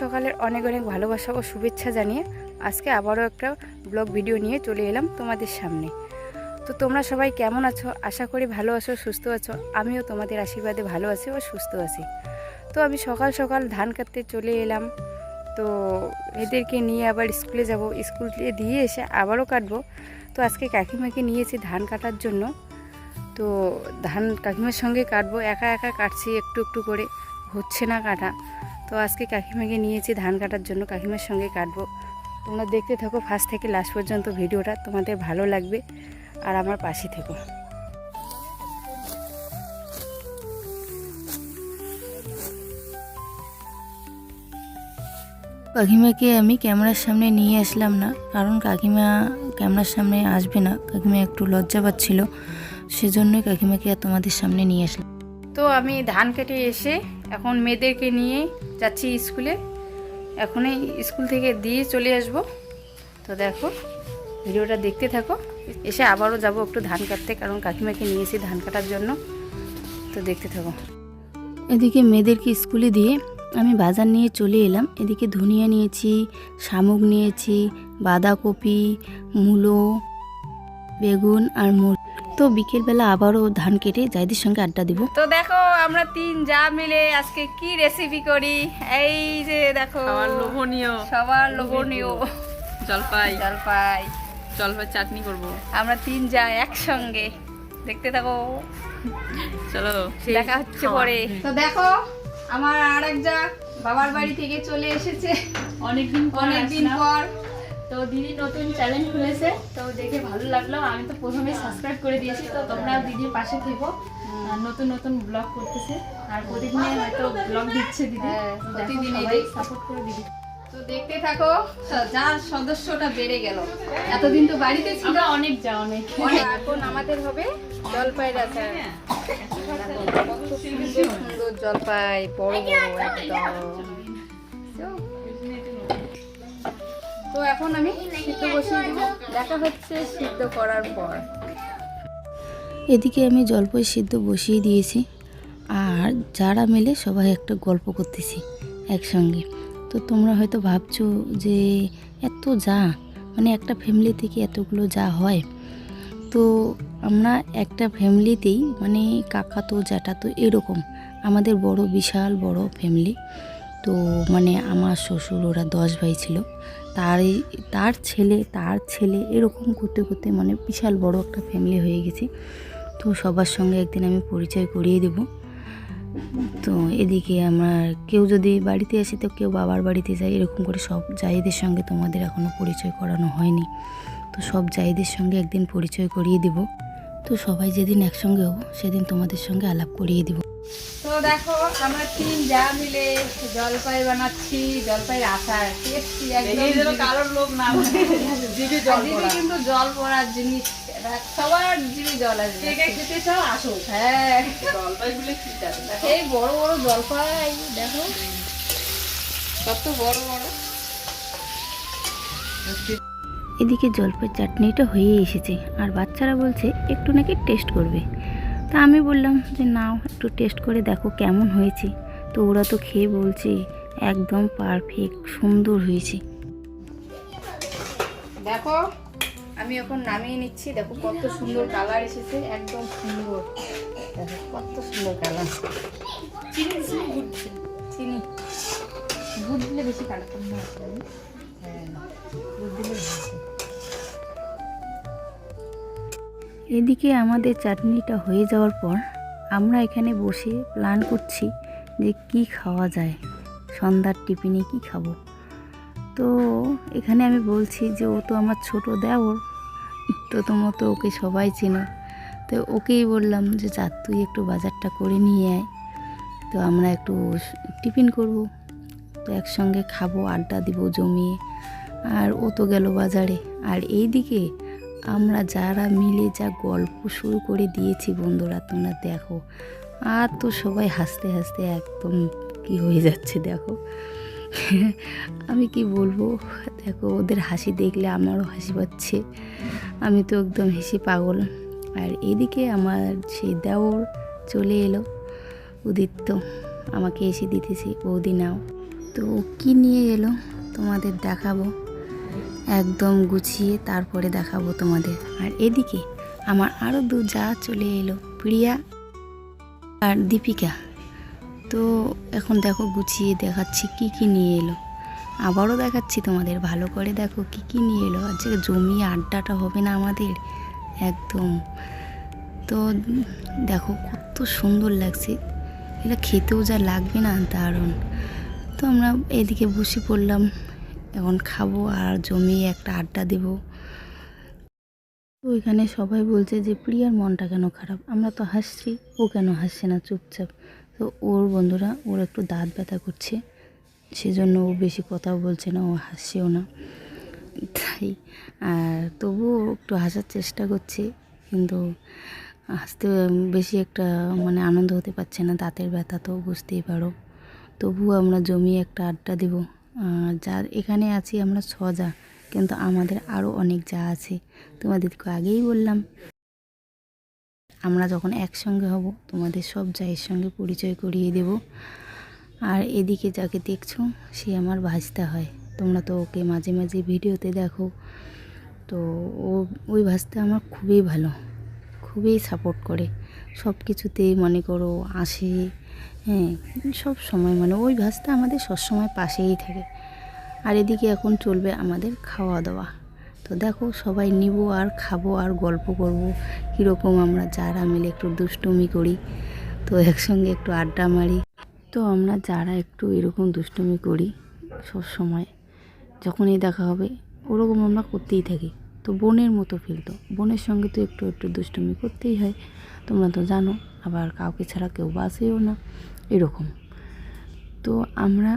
সকালের অনেক অনেক ভালোবাসা ও শুভেচ্ছা জানিয়ে আজকে আবারও একটা ব্লগ ভিডিও নিয়ে চলে এলাম তোমাদের সামনে। তো তোমরা সবাই কেমন আছো? আশা করি ভালো আছো, সুস্থ আছো। আমিও তোমাদের আশীর্বাদে ভালো আছি ও সুস্থ আছি। তো আমি সকাল সকাল ধান কাটতে চলে এলাম। তো এদেরকে নিয়ে আবার স্কুলে যাব। স্কুলে দিয়ে এসে আবারও কাটবো। তো আজকে কাকিমাকে নিয়েছি ধান কাটার জন্য। তো ধান কাকিমার সঙ্গে কাটবো। একা একা কাটছি, একটু একটু করে। হচ্ছে না কাটা। তো আজকে কাকিমাকে নিয়েছি ধান কাটার জন্য কাকিমার সঙ্গে কাটবো। তোমরা দেখতে থাকো ফার্স্ট থেকে লাস্ট পর্যন্ত ভিডিওটা তোমাদের ভালো লাগবে। আর আমার পাশে থেকো। কাকিমাকে আমি ক্যামেরার সামনে নিয়ে আসলাম না কারণ কাকিমা ক্যামেরার সামনে আসবে না। কাকিমা একটু লজ্জা পাচ্ছিল সেজন্যই কাকিমাকে আর তোমাদের সামনে নিয়ে আসলাম। তো আমি ধান কেটে এসে এখন মেয়েদেরকে নিয়ে যাচ্ছি স্কুলে। এখনই স্কুল থেকে দিয়ে চলে আসব। তো দেখো, ভিডিওটা দেখতে থাকো। এসে আবারও যাব একটু ধান কাটতে, কারণ কাকিমাকে নিয়েছি ধান কাটার জন্য। তো দেখতে থাকো। এদিকে মেয়েদেরকে স্কুলে দিয়ে আমি বাজার নিয়ে চলে এলাম। এদিকে ধনিয়া নিয়েছি, শামুক নিয়েছি, বাঁধাকপি, মূলো, বেগুন আর মুর তো বিকেলবেলা আবারও ধান কেটে জাইদের সঙ্গে আড্ডা দিব। তো দেখো আমরা তিন যা মিলে আজকে কি রেসিপি করি? এই যে দেখো খাবার লোভনীয়। সবার লোভনীয়। জলপাই। জলপাই। জলপাই চাটনি করব। আমরা তিন যা একসঙ্গে। দেখতে থাকো। চলো। দেখা হচ্ছে পরে। তো দেখো আমার আর এক যা বাবার বাড়ি থেকে চলে এসেছে। অনেকদিন অনেকদিন পর। তো দিদি নতুন চ্যানেল খুলেছে তো দেখে ভালো লাগল। আমি তো প্রথমে সাবস্ক্রাইব করে দিয়েছি তো তোমরা দিদির পাশে থেকো। নতুন নতুন ব্লগ করতেছে। আর প্রতিদিনে হয়তো ব্লগ দিচ্ছে দিদি। হ্যাঁ, প্রতিদিনই সাপোর্ট করে দিদি। তো দেখতে থাকো যার সদস্যটা বেড়ে গেল। এতদিন তো বাড়িতে ছিল। অনেক যা অনেক। এখন আমাদের হবে জলপাই রাখা সুন্দর সুন্দর জলপাই বড় বড় একদম। তো এখন আমি সিদ্ধ বসিয়ে দিব। দেখা হচ্ছে সিদ্ধ করার পর। এদিকে আমি জলপাই সিদ্ধ বসিয়ে দিয়েছি। আর যারা মিলে সবাই একটা গল্প করতেছি একসঙ্গে। তো তোমরা হয়তো ভাবছ যে এত যা মানে একটা ফ্যামিলি থেকে এতগুলো যা হয়। তো আমরা একটা ফ্যামিলিতেই মানে কাকা তো, জ্যাঠা তো, এরকম। আমাদের বড় বিশাল বড় ফ্যামিলি তো মানে আমার শ্বশুর, ওরা দশ ভাই ছিল। তার তার ছেলে তার ছেলে এরকম করতে করতে মানে বিশাল বড় একটা ফ্যামিলি হয়ে গেছে। তো সবার সঙ্গে একদিন আমি পরিচয় করিয়ে দেব। তো এদিকে আমার কেউ যদি বাড়িতে আসে তো কেউ বাবার বাড়িতে যায়, এরকম করে সব জায়দের সঙ্গে তোমাদের এখনও পরিচয় করানো হয়নি। তো সব জায়দের সঙ্গে একদিন পরিচয় করিয়ে দেব। তো সবাই যেদিন একসঙ্গে হব সেদিন তোমাদের সঙ্গে আলাপ করিয়ে দিব। তো দেখো আমরা তিন যা মিলে জলপাই বানাচ্ছি জলপাইয়ের আচার টেস্টি এই কারোর লোক না জিভে জল কিন্তু জল পড়ার জিনিস সবার জিভে জল আসবে। কে কে খেতে চাও আসো। হ্যাঁ। জলপাই গুলো কি দেখো এই বড় বড় জলপাই দেখো। কত বড় বড়। এদিকে জলপাই চাটনিটা হয়ে এসেছে আর বাচ্চারা বলছে একটু নাকি টেস্ট করবে। তা আমি বললাম যে নাও, একটু টেস্ট করে দেখো কেমন হয়েছে। তো ওরা তো খেয়ে বলছে একদম পারফেক্ট সুন্দর হয়েছে। দেখো, আমি এখন নামিয়ে নিচ্ছি। দেখো কত সুন্দর কালার এসেছে, একদম সুন্দর। কত সুন্দর কালার চিনি? চিনি। বেশি কালারটা এদিকে আমাদের চাটনিটা হয়ে যাওয়ার পর আমরা এখানে বসে প্ল্যান করছি যে কি খাওয়া যায়। সন্ধ্যার টিফিনে কি খাব। তো এখানে আমি বলছি যে ও তো আমার ছোট দেওর তো তোমার তো ওকে সবাই চেনো। তো ওকেই বললাম যে, যা, তুই একটু বাজারটা করে নিয়ে আয়। তো আমরা একটু টিফিন করব। তো একসঙ্গে খাব, আড্ডা দিব জমিয়ে। আর ও তো গেল বাজারে। আর এইদিকে আমরা যারা মিলে যা গল্প শুরু করে দিয়েছি বন্ধুরা, তোমরা দেখো। আর তো সবাই হাসতে হাসতে একদম কি হয়ে যাচ্ছে দেখো। আমি কি বলব? দেখো, ওদের হাসি দেখলে আমারও হাসি পাচ্ছে। আমি তো একদম হেসে পাগল। আর এদিকে আমার সেই দেওর চলে এলো। উদিত্য আমাকে এসে দিতেছে, বৌদি নাও। তো কী নিয়ে এলো? তোমাদের দেখাবো। একদম গুছিয়ে তারপরে দেখাবো তোমাদের। আর এদিকে আমার আরও দু যা চলে এলো, প্রিয়া আর দীপিকা। তো এখন দেখো গুছিয়ে দেখাচ্ছি কি কি নিয়ে এলো। আবারও দেখাচ্ছি তোমাদের, ভালো করে দেখো কি কি নিয়ে এলো। আর যে জমি আড্ডাটা হবে না আমাদের? একদম। তো দেখো কত সুন্দর লাগছে। এটা খেতেও যা লাগবে না, দারুণ। তো আমরা এদিকে বসে পড়লাম। এখন খাব আর জমিয়ে একটা আড্ডা দেব। ওইখানে সবাই বলছে যে, প্রিয়ার মনটা কেন খারাপ? আমরা তো হাসছি, ও কেন হাসছে না চুপচাপ? তো ওর বন্ধুরা, ওর একটু দাঁত ব্যথা করছে, সেজন্য ও বেশি কথাও বলছে না, ও হাসছেও না। তাই, আর তবুও একটু হাসার চেষ্টা করছে, কিন্তু হাসতে বেশি একটা মানে আনন্দ হতে পারছে না, দাঁতের ব্যথা তো বুঝতেই পারো। তবুও আমরা জমিয়ে একটা আড্ডা দেব। আর যা এখানে আছি আমরা ছজা, কিন্তু আমাদের আরও অনেক যা আছে। তোমাদেরকে আগেই বললাম। আমরা যখন একসঙ্গে হব, তোমাদের সব জায়ের সঙ্গে পরিচয় করিয়ে দেব। আর এদিকে যাকে দেখছ, সে আমার ভাজতে হয়। তোমরা তো ওকে মাঝে মাঝে ভিডিওতে দেখো। তো ও, ওই ভাজতে আমার খুবই ভালো, খুবই সাপোর্ট করে। সব কিছুতেই মনে করো, আসে হ্যাঁ সব সময় মানে ওই ভাজটা আমাদের সবসময় পাশেই থাকে। আর এদিকে এখন চলবে আমাদের খাওয়া দাওয়া তো দেখো সবাই নিব আর খাব আর গল্প করব, কীরকম আমরা যারা মিলে একটু দুষ্টুমি করি, তো একসঙ্গে একটু আড্ডা মারি। তো আমরা যারা একটু এরকম দুষ্টুমি করি সব সময়, যখনই দেখা হবে ওরকম আমরা করতেই থাকি। তো বোনের মতো ফিরতো বোনের সঙ্গে তো একটু একটু দুষ্টুমি করতেই হয়, তোমরা তো জানো। আবার কাউকে ছাড়া কেউ বাসেও না, এরকম। তো আমরা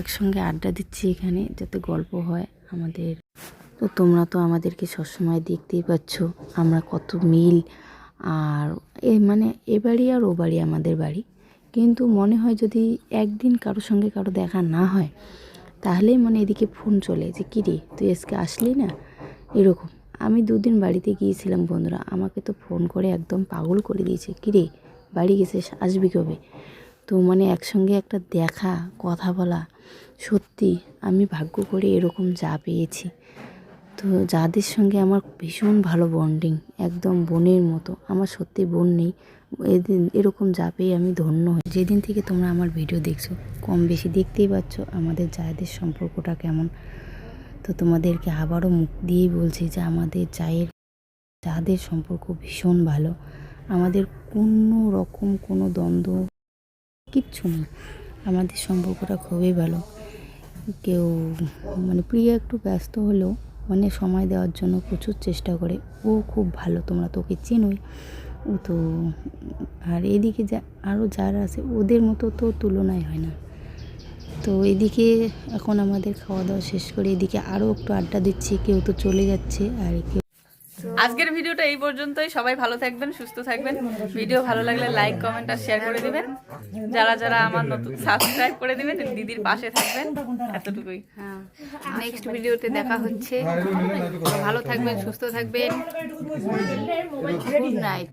একসঙ্গে আড্ডা দিচ্ছি এখানে যাতে গল্প হয় আমাদের। তো তোমরা তো আমাদেরকে সবসময় দেখতেই পাচ্ছ আমরা কত মিল আর এ মানে এ বাড়ি আর ও বাড়ি আমাদের বাড়ি। কিন্তু মনে হয় যদি একদিন কারোর সঙ্গে কারও দেখা না হয়, তাহলেই মানে এদিকে ফোন চলে যে কী রে তুই আজকে আসলি না? এরকম। আমি দুদিন বাড়িতে গিয়েছিলাম বন্ধুরা। আমাকে তো ফোন করে একদম পাগল করে দিয়েছে। কী রে, বাড়ি গেছে আসবি কবে? তো মানে একসঙ্গে একটা দেখা, কথা বলা, সত্যি আমি ভাগ্য করে এরকম যা পেয়েছি। তো যাদের সঙ্গে আমার ভীষণ ভালো বন্ডিং একদম বোনের মতো, আমার সত্যি বোন নেই। এদিন এরকম যা পেয়ে আমি ধন্য হই। যেদিন থেকে তোমরা আমার ভিডিও দেখছ, কম বেশি দেখতেই পাচ্ছ আমাদের জায়দের সম্পর্কটা কেমন। তো তোমাদেরকে আবারও মুখ দিয়েই বলছি যে আমাদের চায়ের যাদের সম্পর্ক ভীষণ ভালো। আমাদের কোনো রকম কোনো দ্বন্দ্ব কিচ্ছু নেই। আমাদের সম্পর্কটা খুবই ভালো। কেউ মানে প্রিয়া একটু ব্যস্ত হলেও মানে সময় দেওয়ার জন্য প্রচুর চেষ্টা করে। ও খুব ভালো, তোমরা তো ওকে চেনোই। ও তো, আর এদিকে যা আরও যারা আছে, ওদের মতো তো তুলনায় হয় না। তো এদিকে এখন আমাদের খাওয়া দাওয়া শেষ করে এদিকে আরও একটু আড্ডা দিচ্ছি, কেউ তো চলে যাচ্ছে আর কেউ আজকের ভিডিওটা এই পর্যন্তই। সবাই ভালো থাকবেন, সুস্থ থাকবেন। ভিডিও ভালো লাগলে লাইক কমেন্ট আর শেয়ার করে দিবেন। যারা যারা আমার নতুন সাবস্ক্রাইব করে দিবেন, দিদির পাশে থাকবেন। এতটুকুই। হ্যাঁ। নেক্সট ভিডিওতে দেখা হচ্ছে। ভালো থাকবেন, সুস্থ থাকবেন। Good night